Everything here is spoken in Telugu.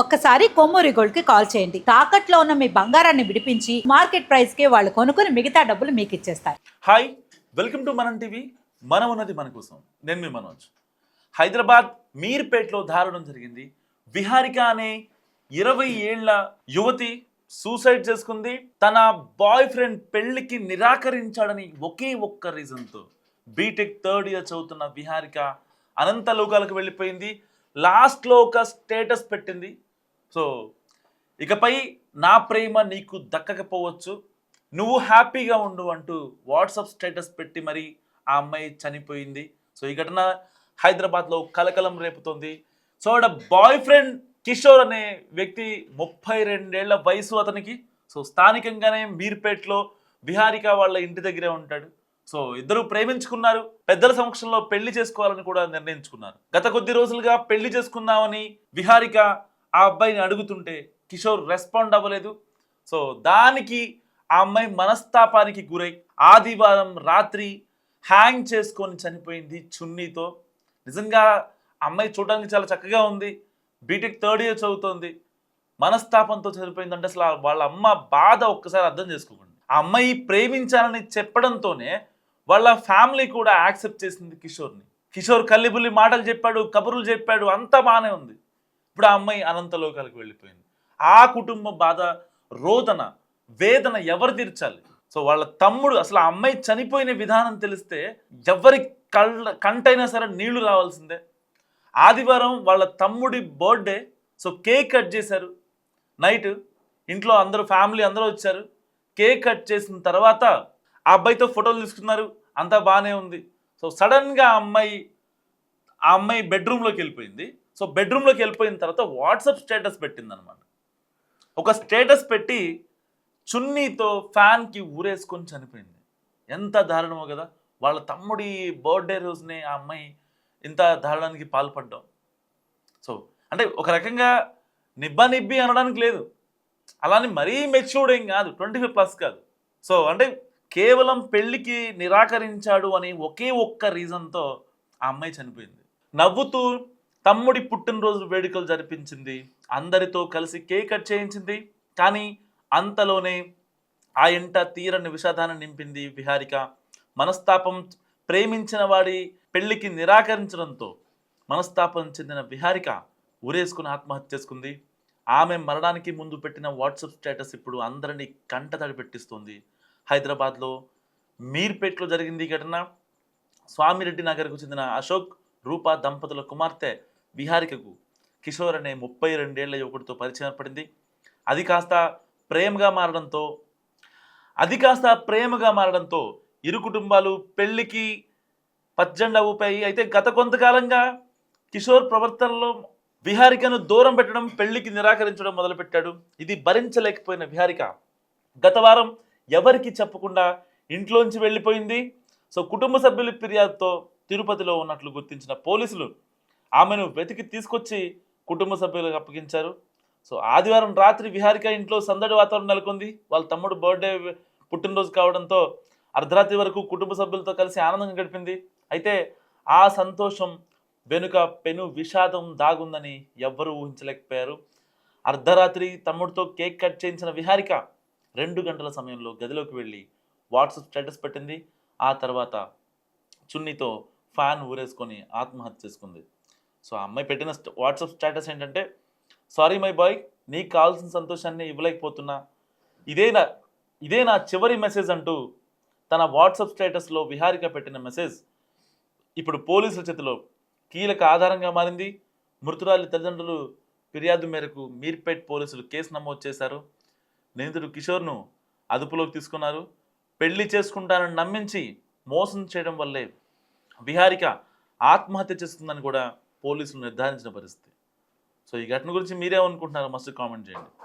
ఒక్కసారి కొమ్మూరి గోల్డ్కి కాల్ చేయండి. తాకట్లో ఉన్న మీ బంగారాన్ని విడిపించి మార్కెట్ ప్రైస్కి వాళ్ళు కొనుక్కుని మిగతా డబ్బులు మీకు ఇచ్చేస్తారు hi welcome to Manam TV మనం ఉన్నది మన కోసం. నేను మీ మనోజ్. హైదరాబాద్ మీర్పేట్లో దారుణం జరిగింది. విహారిక అనే ఇరవై ఏళ్ళ యువతి సూసైడ్ చేసుకుంది. తన బాయ్ ఫ్రెండ్ పెళ్ళికి నిరాకరించాడని ఒకే ఒక్క రీజన్తో బీటెక్ థర్డ్ ఇయర్ చదువుతున్న విహారిక అనంత లోకాలకు వెళ్ళిపోయింది. లాస్ట్లో ఒక స్టేటస్ పెట్టింది. సో ఇకపై నా ప్రేమ నీకు దక్కకపోవచ్చు. నువ్వు హ్యాపీగా ఉండు అంటూ వాట్సాప్ స్టేటస్ పెట్టి మరి ఆ అమ్మాయి చనిపోయింది. సో ఈ ఘటన హైదరాబాద్లో కలకలం రేపుతోంది. సో ఆడ బాయ్ ఫ్రెండ్ కిషోర్ అనే వ్యక్తి ముప్పై రెండేళ్ళ వయసు అతనికి. సో స్థానికంగానే మీర్పేట్లో విహారిక వాళ్ళ ఇంటి దగ్గరే ఉంటాడు. సో ఇద్దరు ప్రేమించుకున్నారు. పెద్దల సమక్షంలో పెళ్ళి చేసుకోవాలని కూడా నిర్ణయించుకున్నారు. గత కొద్ది రోజులుగా పెళ్ళి చేసుకుందామని విహారిక ఆ అబ్బాయిని అడుగుతుంటే కిషోర్ రెస్పాండ్ అవ్వలేదు. సో దానికి ఆ అమ్మాయి మనస్తాపానికి గురై ఆదివారం రాత్రి హ్యాంగ్ చేసుకొని చనిపోయింది చున్నీతో. నిజంగా ఆ అమ్మాయి చూడడానికి చాలా చక్కగా ఉంది. బీటెక్ థర్డ్ ఇయర్ చదువుతోంది. మనస్తాపంతో చనిపోయిందంటే అసలు వాళ్ళ అమ్మ బాధ ఒక్కసారి అర్థం చేసుకోకండి. ఆ అమ్మాయి ప్రేమించాలని చెప్పడంతోనే వాళ్ళ ఫ్యామిలీ కూడా యాక్సెప్ట్ చేసింది కిషోర్ని. కిషోర్ కల్లిబుల్లి మాటలు చెప్పాడు కబుర్లు చెప్పాడు అంతా బాగానే ఉంది. ఇప్పుడు ఆ అమ్మాయి అనంతలోకాలకు వెళ్ళిపోయింది. ఆ కుటుంబ బాధ రోదన వేదన ఎవరు తీర్చాలి? సో వాళ్ళ తమ్ముడు అసలు ఆ అమ్మాయి చనిపోయిన విధానం తెలిస్తే ఎవరి కళ్ళ కంటైనా సరే నీళ్ళు రావాల్సిందే. ఆదివారం వాళ్ళ తమ్ముడి బర్త్డే సో కేక్ కట్ చేశారు. నైట్ ఇంట్లో అందరూ ఫ్యామిలీ అందరూ వచ్చారు. కేక్ కట్ చేసిన తర్వాత ఆ అబ్బాయితో ఫోటోలు తీసుకున్నారు. అంతా బాగానే ఉంది. సో సడన్గా ఆ అమ్మాయి ఆ అమ్మాయి బెడ్రూమ్లోకి వెళ్ళిపోయింది. సో బెడ్రూమ్లోకి వెళ్ళిపోయిన తర్వాత వాట్సాప్ స్టేటస్ పెట్టిందనమాట. ఒక స్టేటస్ పెట్టి చున్నీతో ఫ్యాన్కి ఊరేసుకొని చనిపోయింది. ఎంత దారుణమో కదా! వాళ్ళ తమ్ముడి బర్త్డే రోజునే ఆ అమ్మాయి ఇంత దారుణానికి పాల్పడ్డాం. సో అంటే ఒక రకంగా నిబ్బా నిబ్బి అనడానికి లేదు. అలానే మరీ మెచ్యూర్డ్ ఏం కాదు. ట్వంటీ ఫైవ్ ప్లస్ కాదు. సో అంటే కేవలం పెళ్ళికి నిరాకరించాడు అని ఒకే ఒక్క రీజన్తో ఆ అమ్మాయి చనిపోయింది. నవ్వుతూ తమ్ముడి పుట్టినరోజు వేడుకలు జరిపించింది. అందరితో కలిసి కేక్ కట్ చేయించింది. కానీ అంతలోనే ఆ ఇంట తీరని విషాదాన్ని నింపింది విహారిక. మనస్తాపం ప్రేమించిన వాడి పెళ్ళికి నిరాకరించడంతో మనస్తాపం చెందిన విహారిక ఉరేసుకుని ఆత్మహత్య చేసుకుంది. ఆమె మరణానికి ముందు పెట్టిన వాట్సాప్ స్టేటస్ ఇప్పుడు అందరినీ కంటతడి పెట్టిస్తుంది. హైదరాబాద్లో మీర్పేట్లో జరిగింది ఈ ఘటన. స్వామిరెడ్డి నగర్కు చెందిన అశోక్ రూపా దంపతుల కుమార్తె విహారికకు కిషోర్ అనే ముప్పై రెండేళ్ళ యువకుడితో పరిచయం ఏర్పడింది. అది కాస్త ప్రేమగా మారడంతో అది కాస్త ప్రేమగా మారడంతో ఇరు కుటుంబాలు పెళ్ళికి పచ్చజెండా ఊపాయి. అయితే గత కొంతకాలంగా కిషోర్ ప్రవర్తనలో విహారికను దూరం పెట్టడం పెళ్ళికి నిరాకరించడం మొదలుపెట్టాడు. ఇది భరించలేకపోయిన విహారిక. గత వారం ఎవరికి చెప్పకుండా ఇంట్లోంచి వెళ్ళిపోయింది. సో కుటుంబ సభ్యుల ఫిర్యాదుతో తిరుపతిలో ఉన్నట్లు గుర్తించిన పోలీసులు ఆమెను వెతికి తీసుకొచ్చి కుటుంబ సభ్యులకు అప్పగించారు. సో ఆదివారం రాత్రి విహారిక ఇంట్లో సందడి వాతావరణం నెలకొంది. వాళ్ళ తమ్ముడు బర్త్డే పుట్టినరోజు కావడంతో అర్ధరాత్రి వరకు కుటుంబ సభ్యులతో కలిసి ఆనందంగా గడిపింది. అయితే ఆ సంతోషం వెనుక పెను విషాదం దాగుందని ఎవ్వరూ ఊహించలేకపోయారు. అర్ధరాత్రి తమ్ముడితో కేక్ కట్ చేయించిన విహారిక రెండు గంటల సమయంలో గదిలోకి వెళ్ళి వాట్సాప్ స్టేటస్ పెట్టింది. ఆ తర్వాత చున్నీతో ఫ్యాన్ ఊరేసుకొని ఆత్మహత్య చేసుకుంది. సో ఆ అమ్మాయి పెట్టిన వాట్సాప్ స్టేటస్ ఏంటంటే సారీ మై బాయ్ నీకు కావాల్సిన సంతోషాన్ని ఇవ్వలేకపోతున్నా. ఇదే నా ఇదే నా చివరి మెసేజ్ అంటూ తన వాట్సాప్ స్టేటస్లో విహారిక పెట్టిన మెసేజ్ ఇప్పుడు పోలీసుల చేతిలో కీలక ఆధారంగా మారింది. మృతురాలి తల్లిదండ్రులు ఫిర్యాదు మేరకు మీర్పేట్ పోలీసులు కేసు నమోదు చేశారు. నిందితుడు కిషోర్ను అదుపులోకి తీసుకున్నారు. పెళ్ళి చేసుకుంటానని నమ్మించి మోసం చేయడం వల్లే విహారిక ఆత్మహత్య చేసుకుందని కూడా పోలీసులు నిర్ధారించిన పరిస్థితి. సో ఈ ఘటన గురించి మీరేమనుకుంటున్నారో మస్తు కామెంట్ చేయండి.